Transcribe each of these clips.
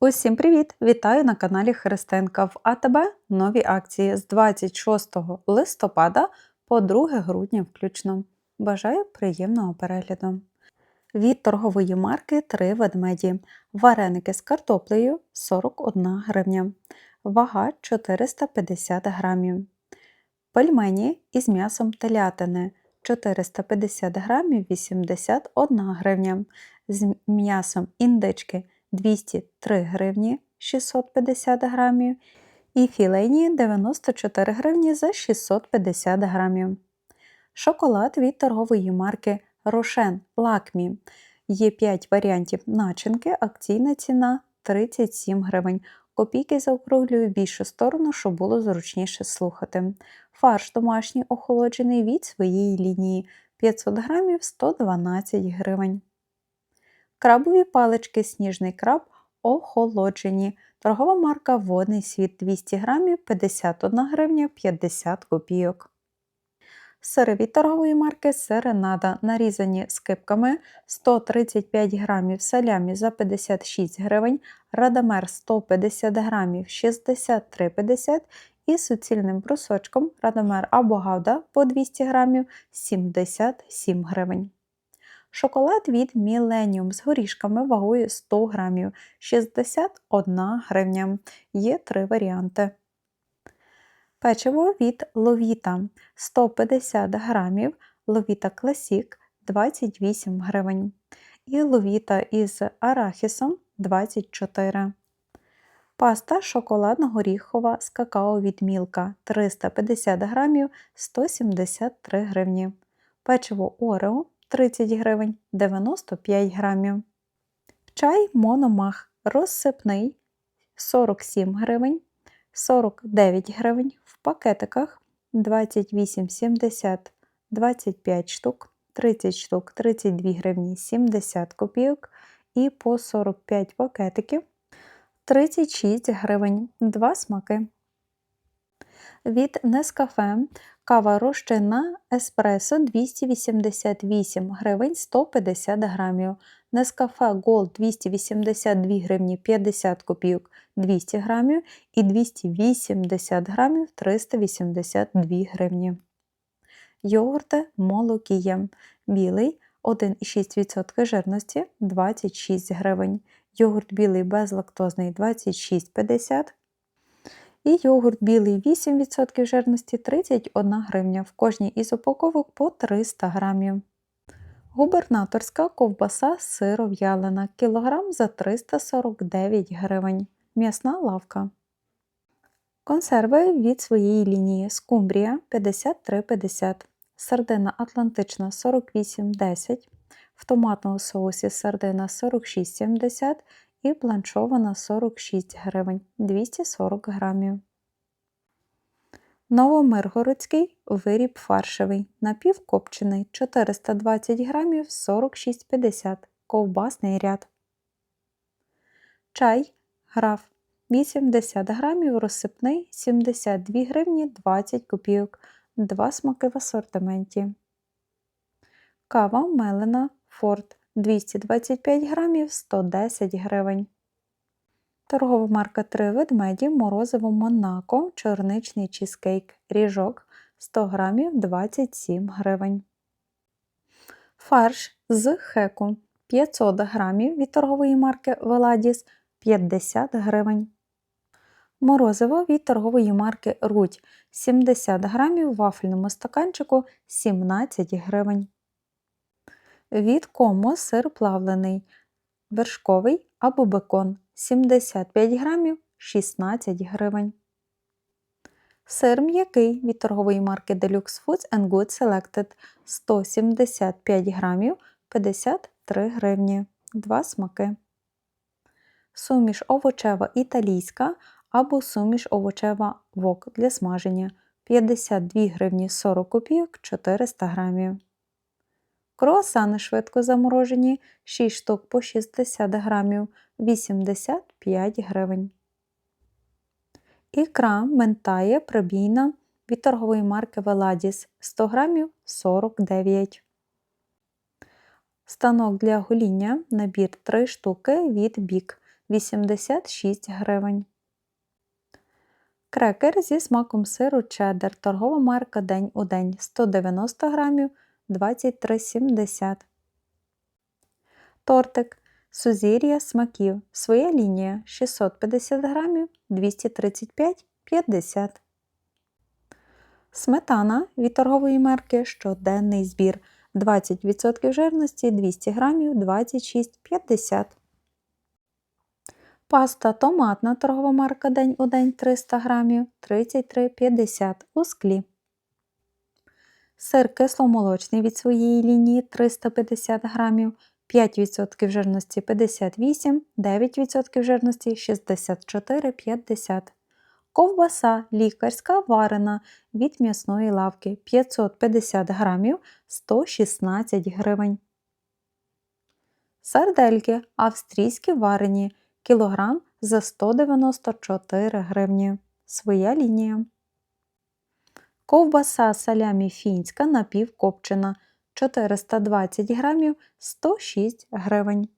Усім привіт! Вітаю на каналі Христинка в АТБ нові акції з 26 листопада по 2 грудня включно. Бажаю приємного перегляду. Від торгової марки 3 ведмеді. Вареники з картоплею 41 гривня. Вага 450 грамів. Пельмені із м'ясом телятини 450 грамів 81 гривня. З м'ясом індички 203 гривні 650 грамів і філейні 94 гривні за 650 грамів. Шоколад від торгової марки Рошен Лакмі. Є 5 варіантів начинки, акційна ціна 37 гривень. Копійки заокруглюю в більшу сторону, щоб було зручніше слухати. Фарш домашній охолоджений від своєї лінії 500 грамів 112 гривень. Крабові палички Сніжний краб охолоджені. Торгова марка Водний світ 200 грамів 51 гривня 50 копійок. Сири від торгової марки Серенада нарізані скипками 135 грамів салямі за 56 гривень, радамер 150 грамів 63,50 і суцільним брусочком радамер або гавда по 200 грамів 77 гривень. Шоколад від Millennium з горішками вагою 100 грамів 61 гривня. Є три варіанти. Печиво від Ловіта 150 грамів, Ловіта Класік 28 гривень. І Ловіта із арахісом 24 Паста шоколадно-горіхова з какао від Мілка 350 грамів 173 гривні. Печиво Орео 30 гривень 95 грамів. Чай Мономах розсипний 47 гривень, 49 гривень в пакетиках 28,70 25 штук, 30 штук 32 гривні 70 копійок і по 45 пакетиків 36 гривень 2 смаки. Від Нескафе Кава розчинна еспресо 288 гривень 150 грамів. Нескафе Gold 282 гривні 50 копійок 200 грамів і 280 грамів 382 гривні. Йогурти молокієм. Білий 1,6% жирності 26 гривень. Йогурт білий безлактозний 26,50 і йогурт білий 8% жирності 31 гривня. В кожній із упаковок по 300 грамів. Губернаторська ковбаса сиров'ялина кілограм за 349 гривень. М'ясна лавка. Консерви від своєї лінії скумбрія 53,50, сардина атлантична 48,10, в томатному соусі сардина 46,70 і бланшована 46 гривень 240 грамів. Новомиргородський виріб фаршевий, напівкопчений 420 грамів 46,50 ковбасний ряд. Чай граф 80 грамів розсипний 72 гривні 20 копійок. Два смаки в асортименті. Кава мелена Форт 225 грамів 110 гривень. Торгова марка 3 ведмеді морозиво Монако, чорничний чізкейк, ріжок 100 грамів 27 гривень. Фарш з хеку 500 грамів від торгової марки Веладіс 50 гривень. Морозиво від торгової марки Рудь 70 грамів в вафельному стаканчику 17 гривень. Від кому сир плавлений, вершковий або бекон 75 грамів 16 гривень. Сир м'який від торгової марки Deluxe Foods and Good Selected 175 грамів 53 гривні. Два смаки. Суміш овочева італійська або суміш овочева вок для смаження 52 гривні 40 копійок 400 грамів. Круасани швидко заморожені 6 штук по 60 грамів 85 гривень. Ікра ментає пробійна від торгової марки Веладіс 100 грамів 49. Станок для гоління набір 3 штуки від бік 86 гривень. Крекер зі смаком сиру чеддер, торгова марка День у день 190 грамів 23,70. Тортик. Сузір'я смаків. Своя лінія. 650 грамів. 235,50. Сметана від торгової марки. Щоденний збір. 20% жирності. 200 грамів. 26,50. Паста. Томатна торгова марка. День у день 300 грамів. 33,50 у склі. Сир кисломолочний від своєї лінії 350 грамів 5% жирності 58, 9% жирності 64,50. Ковбаса лікарська варена від м'ясної лавки 550 грамів 116 гривень. Сардельки австрійські варені кілограм за 194 гривні. Своя лінія. Ковбаса салямі фінська напівкопчена 420 грамів 106 гривень.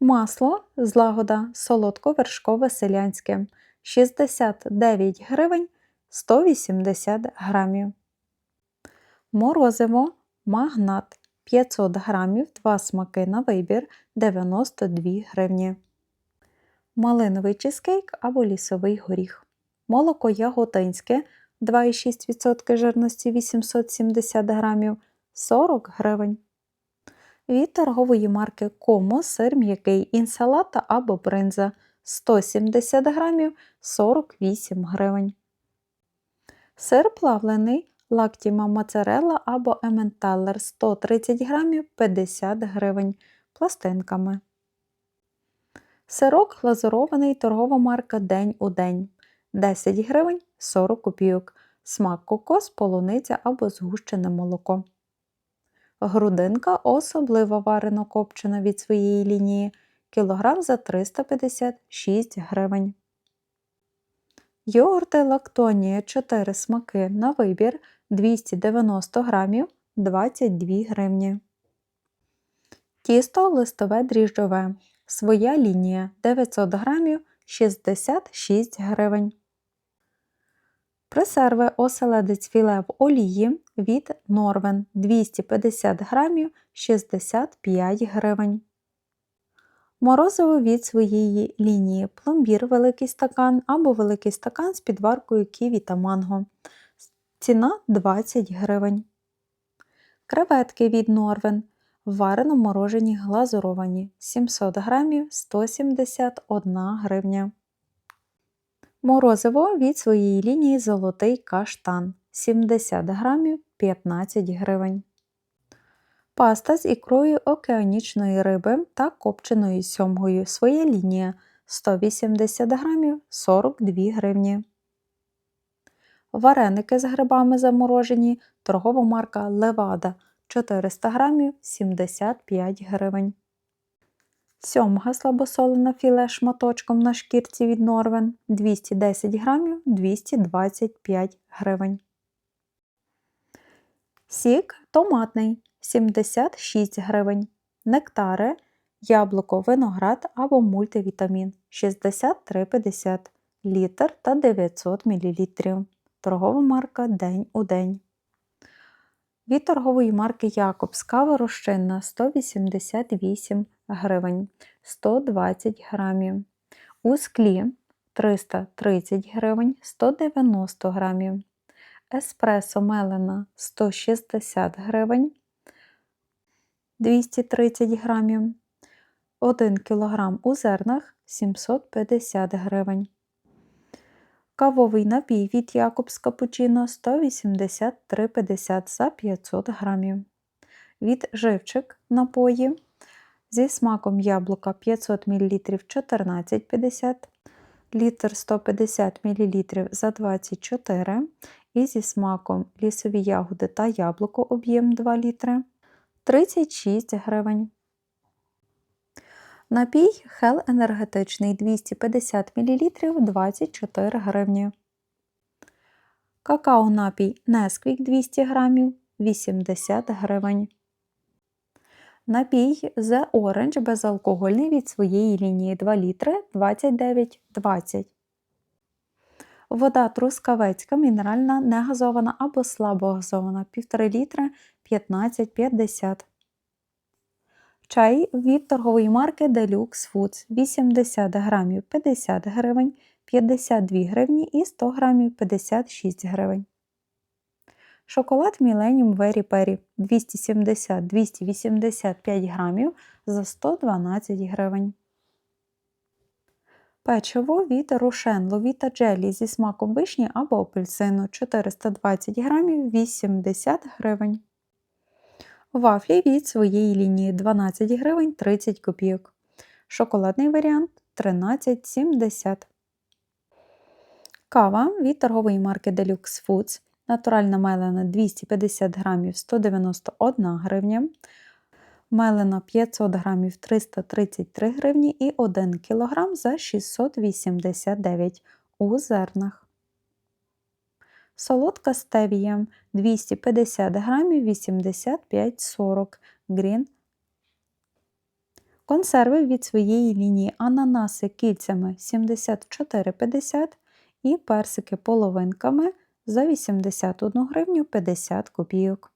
Масло злагода солодко-вершкове селянське 69 гривень 180 грамів. Морозиво магнат 500 грамів 2 смаки на вибір 92 гривні. Малиновий чизкейк або лісовий горіх. Молоко яготинське 2,6% жирності 870 грамів 40 гривень. Від торгової марки Комо сир м'який інсалата або бринза 170 грамів 48 гривень. Сир плавлений лактіма моцарелла або ементалер 130 грамів 50 гривень пластинками. Сирок глазурований торгова марка День у день 10 гривень 40 копійок. Смак кокос, полуниця або згущене молоко. Грудинка особливо варено копчена від своєї лінії кілограм за 356 гривень. Йогурти лактонія 4 смаки на вибір 290 грамів 22 гривні. Тісто листове дріжджове. Своя лінія 900 грамів 66 гривень. Пресерви оселедець філе в олії від Норвен 250 грамів 65 гривень. Морозиво від своєї лінії пломбір великий стакан або великий стакан з підваркою ківі та манго. Ціна 20 гривень. Креветки від Норвен. Варено морожені глазуровані 700 грамів 171 гривня. Морозиво від своєї лінії золотий каштан 70 грамів 15 гривень. Паста з ікрою океанічної риби та копченою сьомгою. Своя лінія 180 грамів 42 гривні. Вареники з грибами заморожені. Торгова марка Левада 400 грамів 75 гривень. Сьомга слабосолена філе шматочком на шкірці від Норвен 210 грамів 225 гривень. Сік томатний 76 гривень. Нектари, яблуко, виноград або мультивітамін 63,50 літр та 900 мл. Торгова марка День у день. Від торгової марки Якобс кава розчинна 188 гривень 120 грамів. У склі 330 гривень 190 грамів. Еспресо мелена 160 гривень 230 грамів. 1 кг у зернах 750 гривень. Кавовий напій від Якобс Капучино 183,50 за 500 грамів. Від живчик напої зі смаком яблука 500 мл 14,50 літр 150 мл за 24 і зі смаком лісові ягоди та яблуко об'єм 2 літри 36 гривень. Напій Хел енергетичний 250 мл 24 гривні. Какао напій Несквік 200 г 80 гривень. Напій The Orange безалкогольний від своєї лінії 2 літри 29,20. Вода трускавецька, мінеральна, негазована або слабогазована 1,5 літра 15,50. Чай від торгової марки Deluxe Foods 80 грамів 50 гривень, 52 гривні і 100 грамів 56 гривень. Шоколад Millennium Very Peri 270-285 грамів за 112 гривень. Печиво від Рошен Ловіта Джелі зі смаком вишні або апельсину 420 грамів 80 гривень. Вафлі від своєї лінії 12 гривень 30 копійок. Шоколадний варіант 13,70. Кава від торгової марки Deluxe Foods. Натуральна мелена 250 грамів 191 гривня. Мелена 500 грамів 333 гривні і 1 кг за 689 у зернах. Солодка стевія 250 грамів 85,40 грін. Консерви від своєї лінії ананаси кільцями 74,50 і персики половинками за 81 гривню 50 копійок.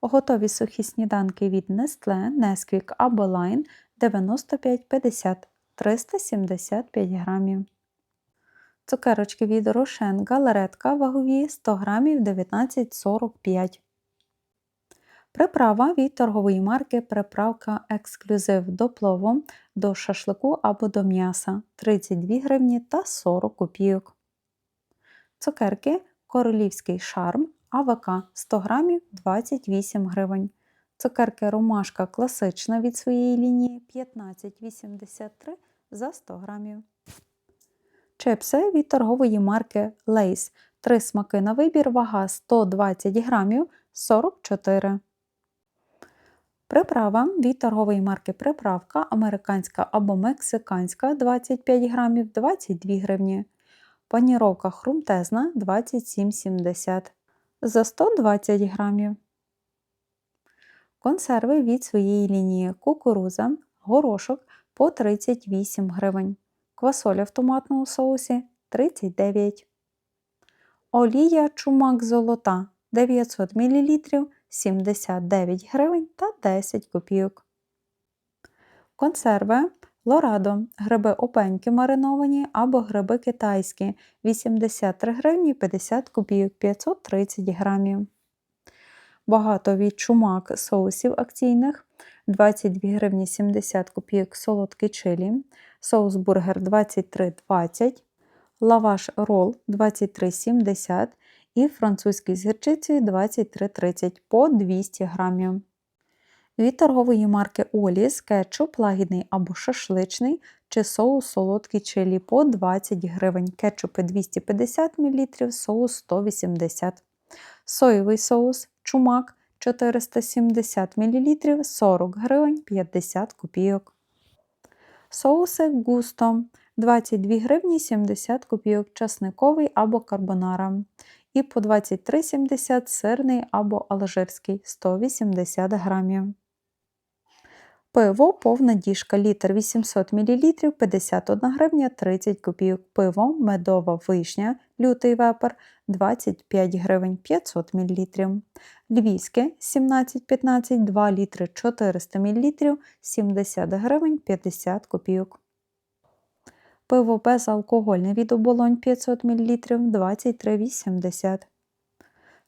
Готові сухі сніданки від Nestle, Nesquik або Line 95,50 375 грамів. Цукерочки від Рошен галаретка вагові 100 грамів 19,45. Приправа від торгової марки приправка ексклюзив до плову, до шашлику або до м'яса 32 гривні та 40 копійок. Цукерки королівський шарм АВК 100 грамів 28 гривень. Цукерки ромашка класична від своєї лінії 15,83 за 100 грамів. Чипси від торгової марки Lays. Три смаки на вибір, вага 120 грамів 44. Приправа від торгової марки Приправка американська або мексиканська 25 грамів 22 гривні. Паніровка хрумтезна 27,70 за 120 грамів. Консерви від своєї лінії кукуруза, горошок по 38 гривень. Квасоля в томатному соусі 39. Олія чумак золота 900 мл 79 гривень та 10 копійок. Консерви Лорадо гриби опеньки мариновані або гриби китайські 83 гривні 50 копійок 530 грамів. Багато від чумак соусів акційних 22 гривні 70 копійок солодкий чилі, соус бургер 23,20, лаваш рол 23,70 і французький з гірчицею 23,30 по 200 грамів. Від торгової марки Оліс кетчуп лагідний або шашличний чи соус солодкий чилі по 20 гривень, кетчупи 250 мл, соус 180 Соєвий соус чумак 470 мл 40 гривень 50 копійок. Соуси густо 22 гривні 70 копійок часниковий або карбонара. І по 23,70 сирний або алжирський 180 грамів. Пиво повна діжка літр 800 мл 51 гривня 30 копійок. Пиво медова вишня, лютий вепер 25 гривень 500 мл. Львівське 1715 2 літри 400 мл 70 гривень 50 копійок. Пиво безалкогольне від оболонь 500 мл 23,80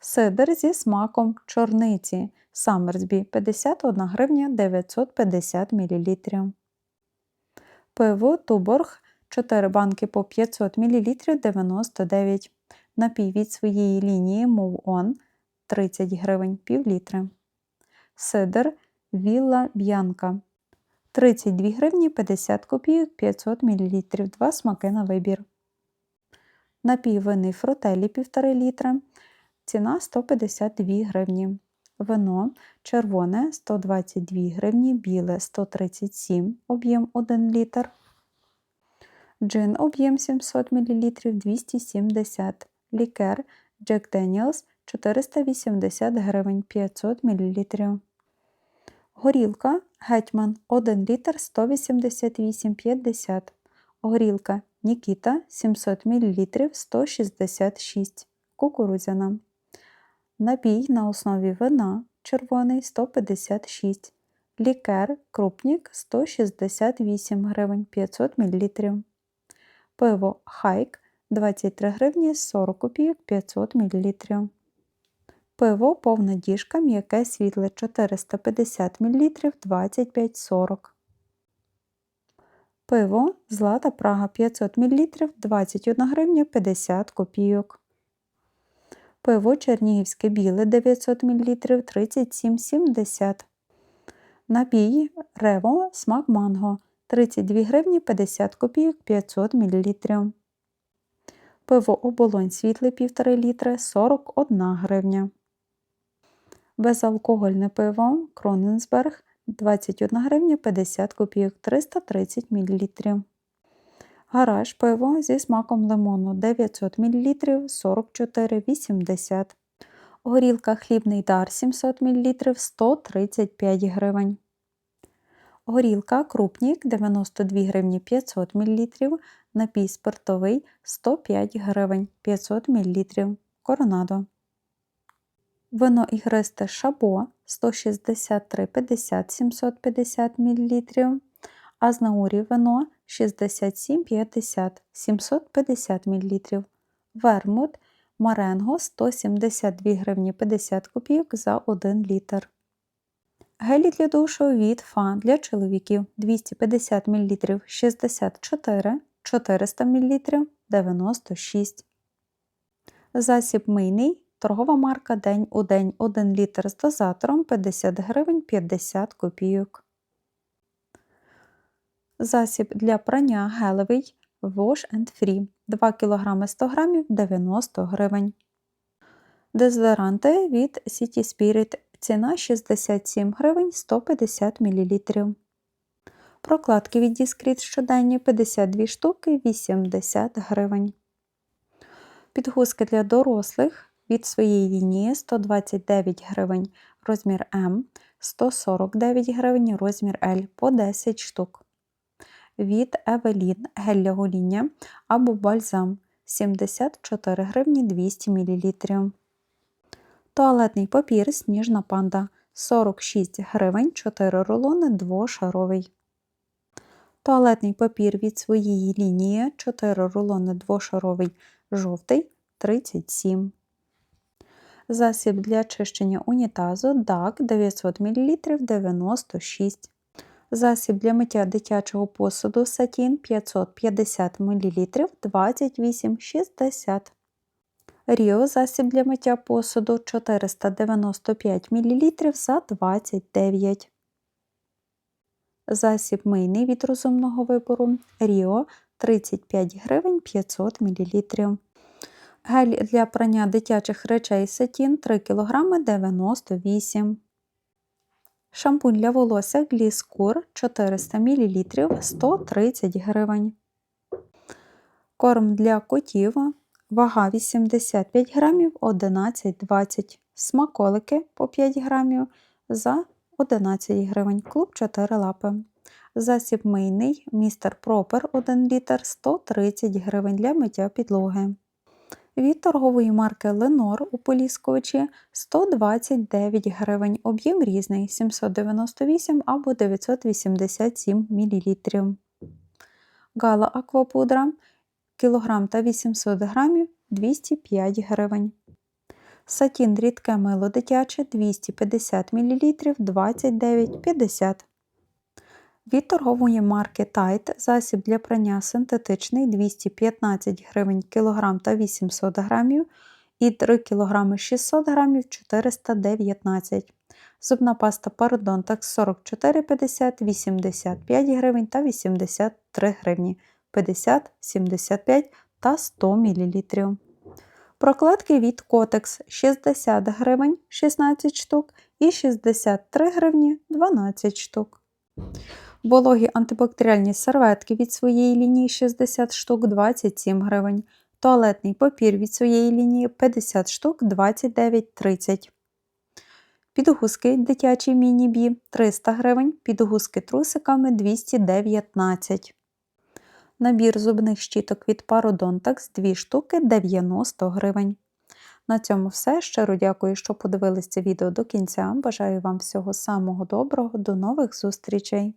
Сидр зі смаком чорниці Саммерсбі 51 гривня 950 мл. Пиво Туборг 4 банки по 500 мл 99 Напій від своєї лінії Move On 30 гривень пів літри. Сидр Вілла Б'янка 32 гривні 50 копійок 500 мл. Два смаки на вибір. Напій винний фрутелі 1,5 літра. Ціна 152 гривні. Вино червоне 122 гривні, біле 137 об'єм 1 літр. Джин об'єм 700 мл 270 Лікер Jack Daniels 480 гривень 500 мл. Горілка Гетьман 1 літр 188,50. Горілка Нікіта 700 мл 166. Кукурудзяна. Напій на основі вина червоний 156. Лікер Крупнік 168 гривень 500 мл. Пиво Хайк 23 гривні 40 копійок 500 мл. Пиво повна діжка м'яке світле 450 мл 25,40. Пиво Злата Прага 500 мл 21 гривня 50 копійок. Пиво Чернігівське біле 900 мл 37,70. Напій Рево смак манго 32 гривні 50 копійок 500 мл. Пиво оболонь світле 1,5 літра 41 гривня. Безалкогольне пиво Кроненсберг 21 гривня 50 копійок 330 мл. Гараж пиво зі смаком лимону 900 мл 44,80 Горілка хлібний дар 700 мл 135 гривень. Горілка крупнік 92 гривні 500 мл. Напій спиртовий 105 гривень 500 мл. Коронадо. Вино ігристе шабо 163,50 750 мл. Азнаурі вино 67,50 750 мл. Вермут Маренго 172 гривні 50 копійок за 1 літр. Гелі для душу від Фа для чоловіків 250 мл 64, 400 мл 96. Засіб мийний. Торгова марка День у день 1 літр з дозатором 50 гривень 50 копійок. Засіб для прання гелевий Wash and Free 2 кг 100 г 90 гривень. Дезодоранти від City Spirit ціна 67 гривень 150 мл. Прокладки від Discreet щоденні 52 штуки 80 гривень. Підгузки для дорослих від своєї лінії 129 гривень розмір М, 149 гривень розмір L по 10 штук. Від Евелін гель для або бальзам 74 гривні 200 мл. Туалетний папір Сніжна панда 46 гривень 4 рулони двошаровий. Туалетний папір від своєї лінії 4 рулони двошаровий жовтий 37. Засіб для чищення унітазу DAC 900 мл 96. Засіб для миття дитячого посуду Сатін 550 мл 28,60. Ріо засіб для миття посуду 495 мл за 29. Засіб мийний від розумного вибору Ріо 35 гривень 500 мл. Гель для прання дитячих речей Сатін 3 кг 98 Шампунь для волосся Гліскур 400 мл 130 гривень. Корм для котів. Вага 85 грамів 11,20 Смаколики по 5 грамів за 11 гривень. Клуб 4 лапи. Засіб мийний містер Пропер 1 літр 130 гривень для миття підлоги. Від торгової марки Ленор у поліскувачі 129 гривень. Об'єм різний 798 або 987 мл. Гала аквапудра кілограм та 800 грамів 205 гривень. Сатін рідке мило дитяче 250 мл 29,50 від торгової марки Tide засіб для прання синтетичний 215 гривень кг та 800 грамів і 3 кг 600 грамів 419 Зубна паста Parodontax 44,50, 85 гривень та 83 гривні 50, 75 та 100 мл. Прокладки від Kotex 60 гривень 16 штук і 63 гривні 12 штук. Вологі антибактеріальні серветки від своєї лінії 60 штук 27 гривень. Туалетний папір від своєї лінії 50 штук 29,30 Підгузки дитячі міні-бі 300 гривень, підгузки трусиками 219 Набір зубних щіток від Parodontax 2 штуки 90 гривень. На цьому все. Щиро дякую, що подивились це відео до кінця. Бажаю вам всього самого доброго. До нових зустрічей!